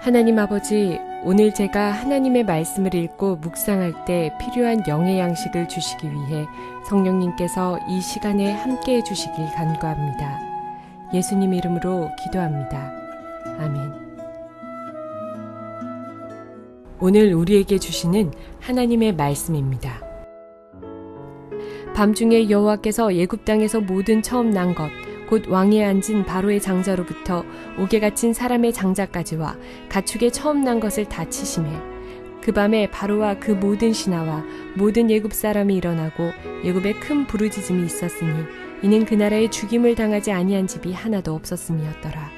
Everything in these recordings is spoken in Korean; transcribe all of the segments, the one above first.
하나님 아버지, 오늘 제가 하나님의 말씀을 읽고 묵상할 때 필요한 영의 양식을 주시기 위해 성령님께서 이 시간에 함께 해주시길 간구합니다. 예수님 이름으로 기도합니다. 아멘. 오늘 우리에게 주시는 하나님의 말씀입니다. 밤중에 여호와께서 예굽 땅에서 모든 처음 난 것, 곧 왕위에 앉은 바로의 장자로부터 옥에 갇힌 사람의 장자까지와 가축의 처음 난 것을 다 치심해 그 밤에 바로와 그 모든 신하와 모든 예굽 사람이 일어나고 예굽에 큰 부르짖음이 있었으니 이는 그 나라에 죽임을 당하지 아니한 집이 하나도 없었음이었더라.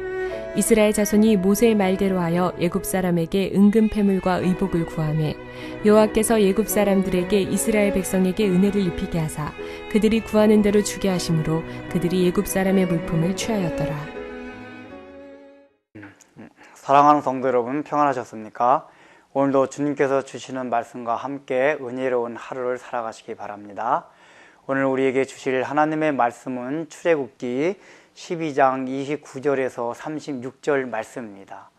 이스라엘 자손이 모세의 말대로 하여 예굽 사람에게 은금 패물과 의복을 구하매 여호와께서 예굽 사람들에게 이스라엘 백성에게 은혜를 입히게 하사 그들이 구하는 대로 주게 하심으로 그들이 예굽 사람의 물품을 취하였더라. 사랑하는 성도 여러분 평안하셨습니까? 오늘도 주님께서 주시는 말씀과 함께 은혜로운 하루를 살아가시기 바랍니다. 오늘 우리에게 주실 하나님의 말씀은 출애굽기 12장 29절에서 36절 말씀입니다.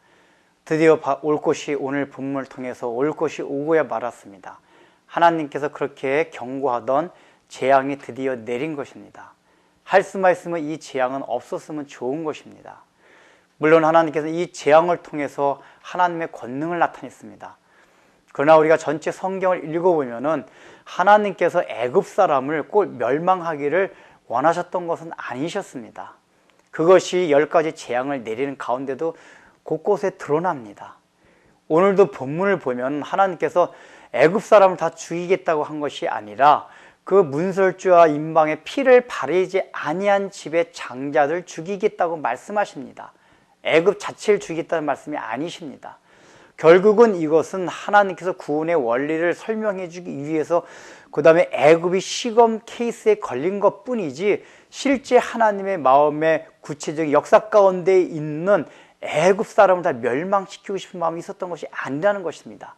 드디어 올 것이 오늘 본문을 통해서 올 것이 오고야 말았습니다. 하나님께서 그렇게 경고하던 재앙이 드디어 내린 것입니다. 할 수만 있으면 이 재앙은 없었으면 좋은 것입니다. 물론 하나님께서 이 재앙을 통해서 하나님의 권능을 나타냈습니다. 그러나 우리가 전체 성경을 읽어보면은 하나님께서 애굽 사람을 꼭 멸망하기를 원하셨던 것은 아니셨습니다. 그것이 열 가지 재앙을 내리는 가운데도 곳곳에 드러납니다. 오늘도 본문을 보면 하나님께서 애굽 사람을 다 죽이겠다고 한 것이 아니라 그 문설주와 임방의 피를 바르지 아니한 집의 장자들 죽이겠다고 말씀하십니다. 애굽 자체를 죽이겠다는 말씀이 아니십니다. 결국은 이것은 하나님께서 구원의 원리를 설명해 주기 위해서 그 다음에 애굽이 시검 케이스에 걸린 것 뿐이지 실제 하나님의 마음의 구체적인 역사 가운데 있는 애굽 사람을 다 멸망시키고 싶은 마음이 있었던 것이 아니라는 것입니다.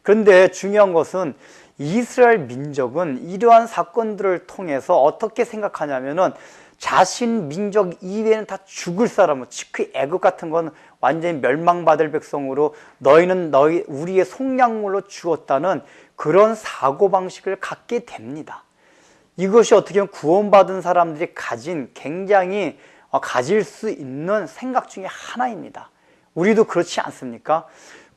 그런데 중요한 것은 이스라엘 민족은 이러한 사건들을 통해서 어떻게 생각하냐면은 자신 민족 이외에는 다 죽을 사람은 특히 애굽 같은 건 완전히 멸망받을 백성으로 너희는 너희 우리의 속량물로 죽었다는 그런 사고 방식을 갖게 됩니다. 이것이 어떻게 보면 구원받은 사람들이 가진 굉장히 어, 가질 수 있는 생각 중에 하나입니다. 우리도 그렇지 않습니까?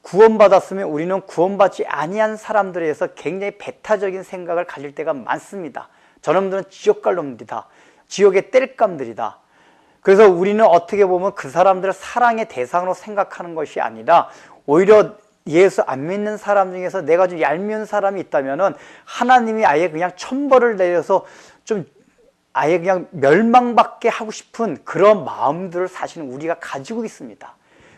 구원받았으면 우리는 구원받지 아니한 사람들에 의해서 굉장히 배타적인 생각을 가질 때가 많습니다. 저놈들은 지옥 갈 놈들이다. 지옥의 땔감들이다. 그래서 우리는 어떻게 보면 그 사람들을 사랑의 대상으로 생각하는 것이 아니라 오히려 예수 안 믿는 사람 중에서 내가 좀 얄미운 사람이 있다면은 하나님이 아예 그냥 천벌을 내려서 좀 아예 그냥 멸망받게 하고 싶은 그런 마음들을 사실 우리가 가지고 있습니다.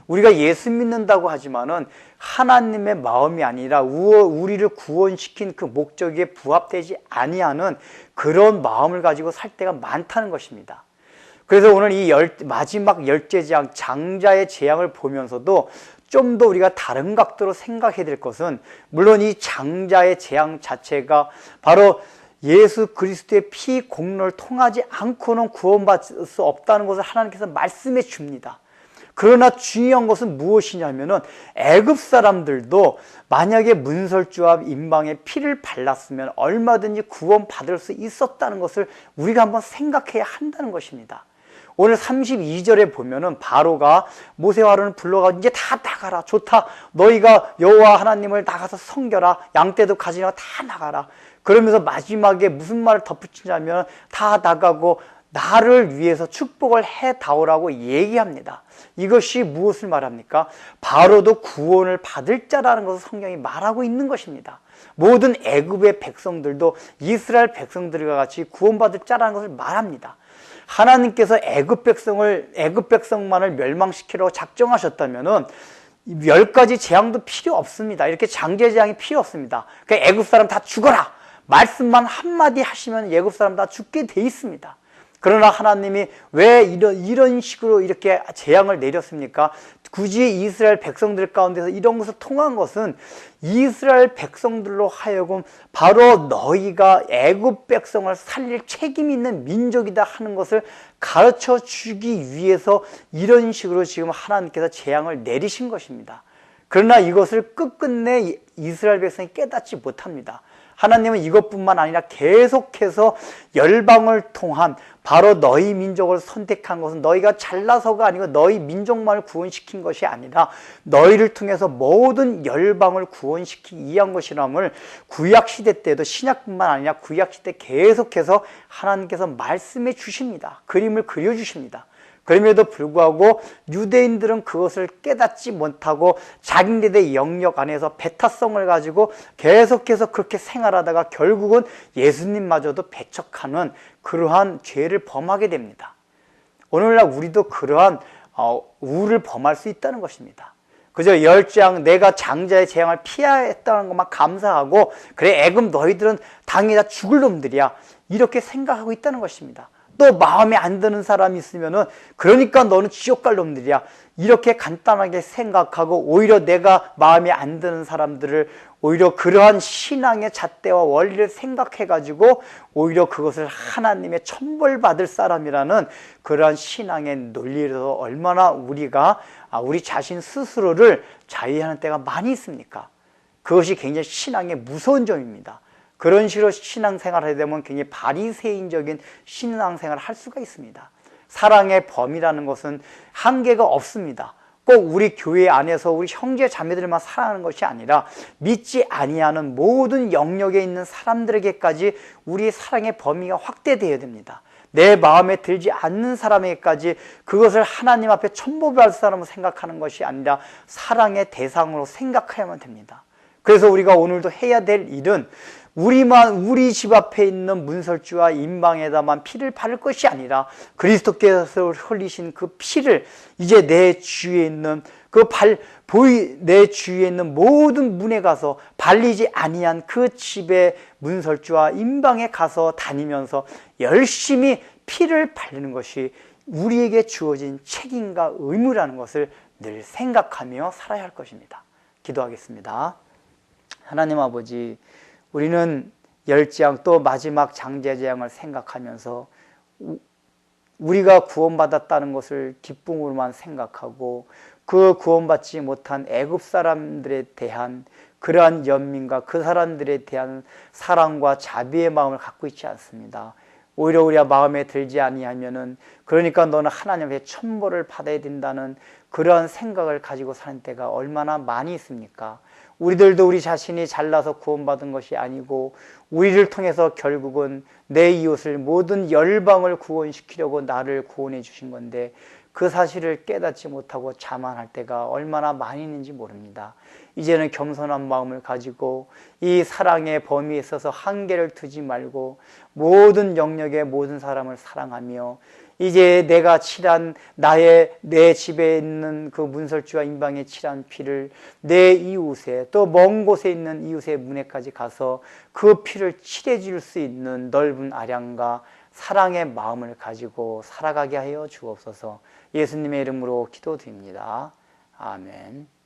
우리가 예수 믿는다고 하지만은 하나님의 마음이 아니라 우리를 구원시킨 그 목적에 부합되지 아니하는 그런 마음을 가지고 살 때가 많다는 것입니다. 그래서 오늘 이 열, 마지막 재앙, 장자의 재앙을 보면서도 좀 더 우리가 다른 각도로 생각해야 될 것은 물론 이 장자의 재앙 자체가 바로 예수 그리스도의 피 공로를 통하지 않고는 구원받을 수 없다는 것을 하나님께서 말씀해 줍니다. 그러나 중요한 것은 무엇이냐면은 애굽 사람들도 만약에 문설주와 임방에 피를 발랐으면 얼마든지 구원받을 수 있었다는 것을 우리가 한번 생각해야 한다는 것입니다. 오늘 32절에 보면은 바로가 모세와 아론을 불러가 이제 다 나가라 좋다 너희가 여호와 하나님을 나가서 섬겨라 양떼도 가지나 다 나가라 그러면서 마지막에 무슨 말을 덧붙이냐면 다 나가고 나를 위해서 축복을 해 다오라고 얘기합니다. 이것이 무엇을 말합니까? 바로도 구원을 받을 자라는 것을 성경이 말하고 있는 것입니다. 모든 애굽의 백성들도 이스라엘 백성들과 같이 구원받을 자라는 것을 말합니다. 하나님께서 애굽 백성을 애굽 백성만을 멸망시키려고 작정하셨다면은 열 가지 재앙도 필요 없습니다. 이렇게 장제 재앙이 필요 없습니다. 그 애굽 사람 다 죽어라. 말씀만 한마디 하시면 애굽 사람 다 죽게 돼 있습니다. 그러나 하나님이 왜 이런, 이런 식으로 이렇게 재앙을 내렸습니까? 굳이 이스라엘 백성들 가운데서 이런 것을 통한 것은 이스라엘 백성들로 하여금 바로 너희가 애굽 백성을 살릴 책임 있는 민족이다 하는 것을 가르쳐 주기 위해서 이런 식으로 지금 하나님께서 재앙을 내리신 것입니다. 그러나 이것을 끝끝내 이스라엘 백성이 깨닫지 못합니다. 하나님은 이것뿐만 아니라 계속해서 열방을 통한 바로 너희 민족을 선택한 것은 너희가 잘나서가 아니고 너희 민족만을 구원시킨 것이 아니라 너희를 통해서 모든 열방을 구원시키기 위한 것이라을 구약 시대 때도 신약뿐만 아니라 구약 시대 계속해서 하나님께서 말씀해 주십니다. 그림을 그려 주십니다. 그럼에도 불구하고 유대인들은 그것을 깨닫지 못하고 자기네들의 영역 안에서 배타성을 가지고 계속해서 그렇게 생활하다가 결국은 예수님마저도 배척하는 그러한 죄를 범하게 됩니다. 오늘날 우리도 그러한 어, 우를 범할 수 있다는 것입니다. 그저 열장 내가 장자의 재앙을 피하였다는 것만 감사하고 그래 애금 너희들은 당이다 죽을 놈들이야 이렇게 생각하고 있다는 것입니다. 또 마음에 안 드는 사람이 있으면은 그러니까 너는 지옥 갈 놈들이야. 이렇게 간단하게 생각하고 오히려 내가 마음에 안 드는 사람들을 오히려 그러한 신앙의 잣대와 원리를 생각해 가지고 오히려 그것을 하나님의 천벌받을 사람이라는 그러한 신앙의 논리로 얼마나 우리가 아, 우리 자신 스스로를 자유하는 때가 많이 있습니까? 그것이 굉장히 신앙의 무서운 점입니다. 그런 식으로 신앙생활을 하게 되면 굉장히 바리새인적인 신앙생활을 할 수가 있습니다. 사랑의 범위라는 것은 한계가 없습니다. 꼭 우리 교회 안에서 우리 형제 자매들만 사랑하는 것이 아니라 믿지 아니하는 모든 영역에 있는 사람들에게까지 우리 사랑의 범위가 확대되어야 됩니다. 내 마음에 들지 않는 사람에게까지 그것을 하나님 앞에 천보할 사람으로 생각하는 것이 아니라 사랑의 대상으로 생각해야만 됩니다. 그래서 우리가 오늘도 해야 될 일은 우리만 우리 집 앞에 있는 문설주와 인방에다만 피를 바를 것이 아니라 그리스도께서 흘리신 그 피를 이제 내 주위에 있는 그 발 보이 내 주위에 있는 모든 문에 가서 발리지 아니한 그 집의 문설주와 인방에 가서 다니면서 열심히 피를 바르는 것이 우리에게 주어진 책임과 의무라는 것을 늘 생각하며 살아야 할 것입니다. 기도하겠습니다. 하나님 아버지 우리는 열재앙 또 마지막 장제재앙을 생각하면서 우리가 구원받았다는 것을 기쁨으로만 생각하고 그 구원받지 못한 애굽 사람들에 대한 그러한 연민과 그 사람들에 대한 사랑과 자비의 마음을 갖고 있지 않습니다. 오히려 우리가 마음에 들지 아니하면은 그러니까 너는 하나님의 천벌을 받아야 된다는 그러한 생각을 가지고 사는 때가 얼마나 많이 있습니까? 우리들도 우리 자신이 잘나서 구원받은 것이 아니고 우리를 통해서 결국은 내 이웃을 모든 열방을 구원시키려고 나를 구원해 주신 건데 그 사실을 깨닫지 못하고 자만할 때가 얼마나 많이 있는지 모릅니다. 이제는 겸손한 마음을 가지고 이 사랑의 범위에 있어서 한계를 두지 말고 모든 영역의 모든 사람을 사랑하며 이제 내가 칠한 나의 내 집에 있는 그 문설주와 인방에 칠한 피를 내 이웃에 또 먼 곳에 있는 이웃의 문에까지 가서 그 피를 칠해 줄 수 있는 넓은 아량과 사랑의 마음을 가지고 살아가게 하여 주옵소서 예수님의 이름으로 기도드립니다. 아멘.